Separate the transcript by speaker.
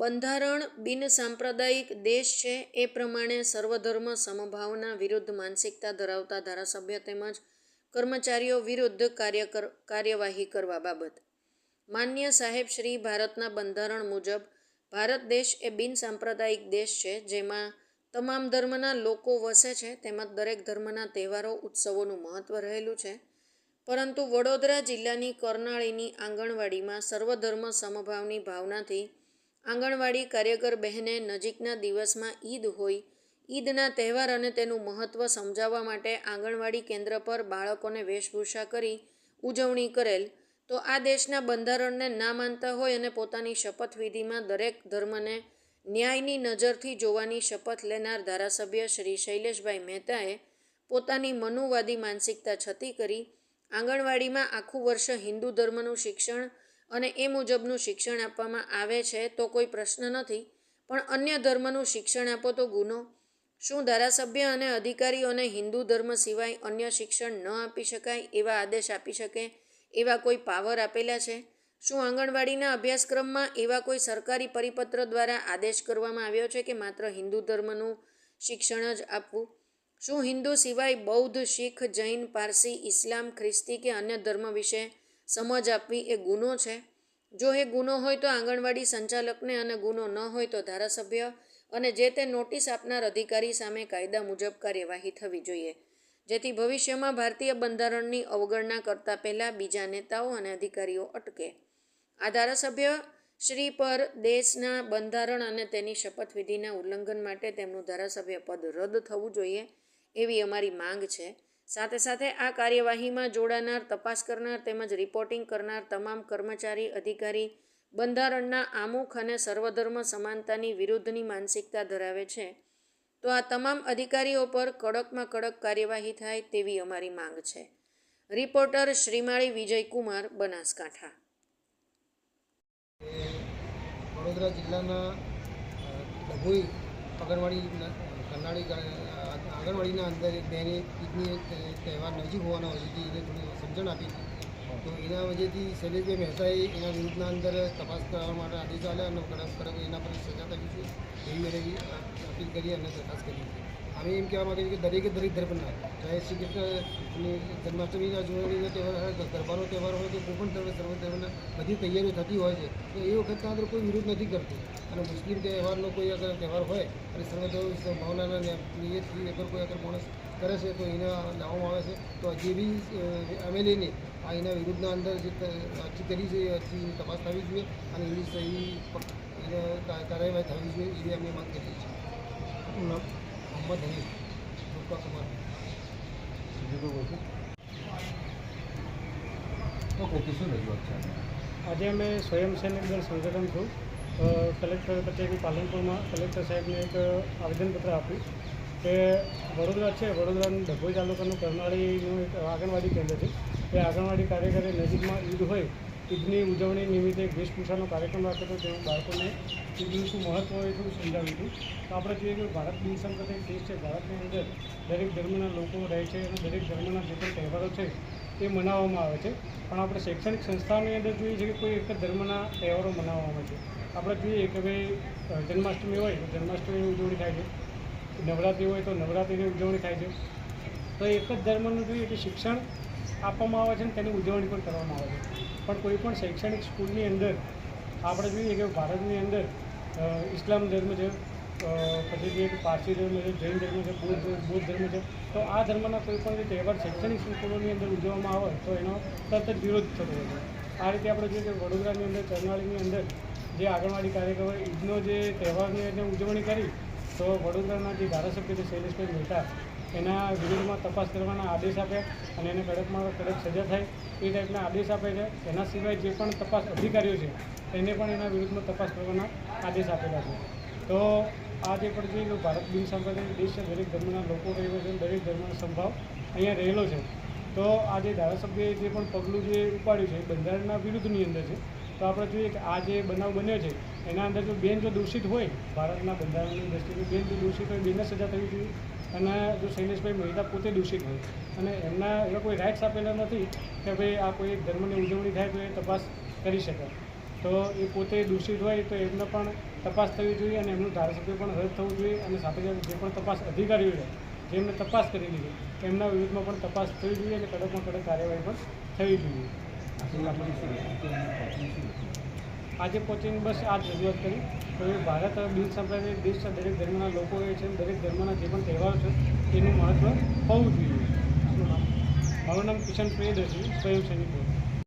Speaker 1: બંધારણ બિન સાંપ્રદાયિક દેશ છે, એ પ્રમાણે સર્વધર્મ સમભાવના વિરુદ્ધ માનસિકતા ધરાવતા ધારાસભ્ય તેમજ કર્મચારીઓ વિરુદ્ધ કાર્ય કાર્યવાહી કરવા બાબત. માન્ય સાહેબ શ્રી, ભારતના બંધારણ મુજબ, ભારત દેશ એ બિન સાંપ્રદાયિક દેશ છે, જેમાં તમામ ધર્મના લોકો વસે છે, તેમજ દરેક ધર્મના તહેવારો, ઉત્સવોનું મહત્ત્વ રહેલું છે. પરંતુ વડોદરા જિલ્લાની કરનાળીની આંગણવાડીમાં સર્વધર્મ સમભાવની ભાવનાથી આંગણવાડી કાર્યકર બહેને નજીકના દિવસમાં ઈદ હોય. ઈદના તહેવાર અને તેનું મહત્ત્વ સમજાવવા માટે આંગણવાડી કેન્દ્ર પર બાળકોને વેશભૂષા કરી ઉજવણી કરેલ. તો આ દેશના બંધારણને ના માનતા હોય અને પોતાની શપથવિધિમાં દરેક ધર્મને ન્યાયની નજરથી જોવાની શપથ લેનાર ધારાસભ્ય શ્રી શૈલેષભાઈ મહેતાએ પોતાની મનુવાદી માનસિકતા છતી કરી. આંગણવાડીમાં આખું વર્ષ હિન્દુ ધર્મનું શિક્ષણ અને એ મુજબનું શિક્ષણ આપવામાં આવે છે તો કોઈ પ્રશ્ન નથી. પણ અન્ય ધર્મનું શિક્ષણ આપો તો ગુનો. શું ધારાસભ્ય અને અધિકારીઓને હિન્દુ ધર્મ સિવાય અન્ય શિક્ષણ ન આપી શકાય એવા આદેશ આપી શકે એવા કોઈ પાવર આપેલા છે? શું આંગણવાડીના અભ્યાસક્રમમાં એવા કોઈ સરકારી પરિપત્ર દ્વારા આદેશ કરવામાં આવ્યો છે કે માત્ર હિન્દુ ધર્મનું શિક્ષણ જ આપવું? શું હિન્દુ સિવાય બૌદ્ધ, શીખ, જૈન, પારસી, ઇસ્લામ, ખ્રિસ્તી કે અન્ય ધર્મ વિશે સમજ આપવી એ ગુનો છે. જો એ ગુનો હોય તો આંગણવાડી સંચાલકને અને ગુનો ન હોય તો ધારાસભ્ય અને જે તે નોટિસ આપનાર અધિકારી સામે કાયદા મુજબ કાર્યવાહી થવી જોઈએ. જેથી ભવિષ્યમાં ભારતીય બંધારણની અવગણના કરતા પહેલાં બીજા નેતાઓ અને અધિકારીઓ અટકે. આ ધારાસભ્ય શ્રી પર દેશના બંધારણ અને તેની શપથવિધિના ઉલ્લંઘન માટે તેમનું ધારાસભ્ય પદ રદ થવું જોઈએ એવી અમારી માંગ છે. સાથે સાથે આ કાર્યવાહીમાં જોડાનાર, તપાસ કરનાર તેમજ રિપોર્ટિંગ કરનાર તમામ કર્મચારી, અધિકારી, બંધારણના આમુખ અને સર્વધર્મ સમાનતાની વિરુદ્ધની માનસિકતા ધરાવે છે. તો આ તમામ અધિકારીઓ પર કડકમાં કડક કાર્યવાહી થાય તેવી અમારી માંગ છે. રિપોર્ટર શ્રીમાળી વિજયકુમાર બનાસકાંઠા.
Speaker 2: વડોદરા જિલ્લાના ડભોઈ આંગણવાડી ન- કરનાળી આંગણવાડીના અંદર બહેને ઈદની તહેવાર નજીક હોવાના વજેથી એને થોડી સમજણ આપી. તો એના વજેથી શૈલેષભાઈ મહેતાએ એના વિરુદ્ધના અંદર તપાસ કરવા માટે આદેશ આવ્યા અને કડક કડક એના પર સજા કરી છે. એવી એને અપીલ કરી અને તપાસ કરી છે. અમે એમ કહેવા માગીએ કે દરેકે દરેક ધર્મના ચાહે શ્રી કૃષ્ણ જન્માષ્ટમીના જોડણીનો તહેવાર હોય ગરબાનો તહેવાર હોય કે કોઈ પણ ધર્મ સર્વ ધર્મના બધી તૈયારીઓ થતી હોય છે તો એ વખતના અંદર કોઈ વિરોધ નથી કરતું અને મુસ્લિમ તહેવારનો કોઈ અગર તહેવાર હોય અને સર્વધર્મ ભાવનાના નિય- નિયતથી અગર કોઈ અગર માણસ કરે છે તો એના લાવવામાં આવે છે તો હજી બી એમએલએને આ એના વિરુદ્ધના અંદર જે અરજી કરી છે એ અરજી તપાસ થવી જોઈએ અને એની સહી કાર્યવાહી થવી જોઈએ એવી અમે માંગ કરીએ છીએ
Speaker 3: ઓકે
Speaker 4: આજે અમે સ્વયંસેવક દળ સંગઠન છું. કલેક્ટર કચેરી પાલનપુરમાં કલેક્ટર સાહેબને એક આવેદનપત્ર આપ્યું કે વડોદરા છે, વડોદરાનું ડભોઈ તાલુકાનું કરનાળીનું એક આંગણવાડી કેન્દ્ર છે. એ આંગણવાડી કાર્યકરે નજીકમાં ઈદ હોય ઈદની ઉજવણી નિમિત્તે વેશભૂષાનો કાર્યક્રમ રાખ્યો હતો. તેવું બાળકોને ઈદનું મહત્ત્વ થોડું સમજાવ્યું હતું. તો આપણે જોઈએ કે ભારત બિન એક દેશ છે. ભારતની અંદર દરેક ધર્મના લોકો રહે છે અને દરેક ધર્મના જે પણ તહેવારો છે તે મનાવવામાં આવે છે. પણ આપણે શૈક્ષણિક સંસ્થાઓની અંદર જોઈએ છે કે કોઈ એક જ ધર્મના તહેવારો મનાવવામાં આવે છે. આપણે જોઈએ કે ભાઈ જન્માષ્ટમી હોય તો જન્માષ્ટમીની ઉજવણી થાય છે. નવરાત્રિ હોય તો નવરાત્રિની ઉજવણી થાય છે. તો એક જ ધર્મનું જોઈએ કે શિક્ષણ આપવામાં આવે છે અને તેની ઉજવણી પણ કરવામાં આવે છે. પણ કોઈ પણ શૈક્ષણિક સ્કૂલની અંદર, આપણે જોઈએ કે ભારતની અંદર ઇસ્લામ ધર્મ છે પછી જે પારસી ધર્મ છે, જૈન ધર્મ છે, બૌદ્ધ બૌદ્ધ ધર્મ છે, તો આ ધર્મના કોઈ પણ જે તહેવાર શૈક્ષણિક સ્કૂલોની અંદર ઉજવવામાં આવે, તો એનો તરત જ વિરોધ થતો હોય છે. આ રીતે આપણે જોઈએ કે વડોદરાની અંદર, કરનાળીની અંદર જે આંગણવાડી કાર્યકરો ઈદનો જે તહેવારની ઉજવણી કરી, તો વડોદરાના જે ધારાસભ્ય છે, શૈલેષભાઈ મહેતા એના વિરુદ્ધમાં તપાસ કરવાના આદેશ આપે અને એને કડકમાં કડક સજા થાય એ ટાઈપના આદેશ આપે છે. એના સિવાય જે પણ તપાસ અધિકારીઓ છે, એને પણ એના વિરુદ્ધમાં તપાસ કરવાના આદેશ આપેલા છે. તો આ જે પણ જોઈએ ભારત બિન સાંપ્રદાયિક દેશ છે, દરેક ધર્મના લોકો રહેલો છે, દરેક ધર્મનો સંભાવ અહીંયા રહેલો છે. તો આજે ધારાસભ્યએ જે પણ પગલું જે ઉપાડ્યું છે, એ બંધારણના વિરુદ્ધની અંદર છે. તો આપણે જોઈએ કે આ જે બનાવ બન્યો છે, એના અંદર જો બેન જો દોષિત હોય, ભારતના બંધારણની દ્રષ્ટિએ બેન જો દૂષિત હોય, બેનને સજા થવી જોઈએ. અને જો શૈલેષભાઈ મહેતા પોતે દોષિત હોય, અને એમના એવા કોઈ રાઇટ્સ આપેલા નથી કે ભાઈ આ કોઈ ધર્મની ઉજવણી થાય તો એ તપાસ કરી શકે. તો એ પોતે દૂષિત હોય તો એમને પણ તપાસ થવી જોઈએ અને એમનું ધારાસભ્ય પણ રદ થવું જોઈએ અને સાથે સાથે જે પણ તપાસ અધિકારીઓ છે, જેમને તપાસ કરી લીધી, એમના વિરુદ્ધમાં પણ તપાસ થવી જોઈએ અને કડકમાં કડક કાર્યવાહી પણ થવી જોઈએ. આજે પહોંચીને બસ આ જ રજૂઆત કરી. તો ભારત બિન સંપ્રદાય દેશ છે દરેક ધર્મના લોકો એ છે દરેક ધર્મના જે પણ તહેવારો છે એનું મહત્ત્વ હોવું જોઈએ. મારું નામ કિશન પ્રિયદર્શી, સ્વયંસેવી બોર્ડ.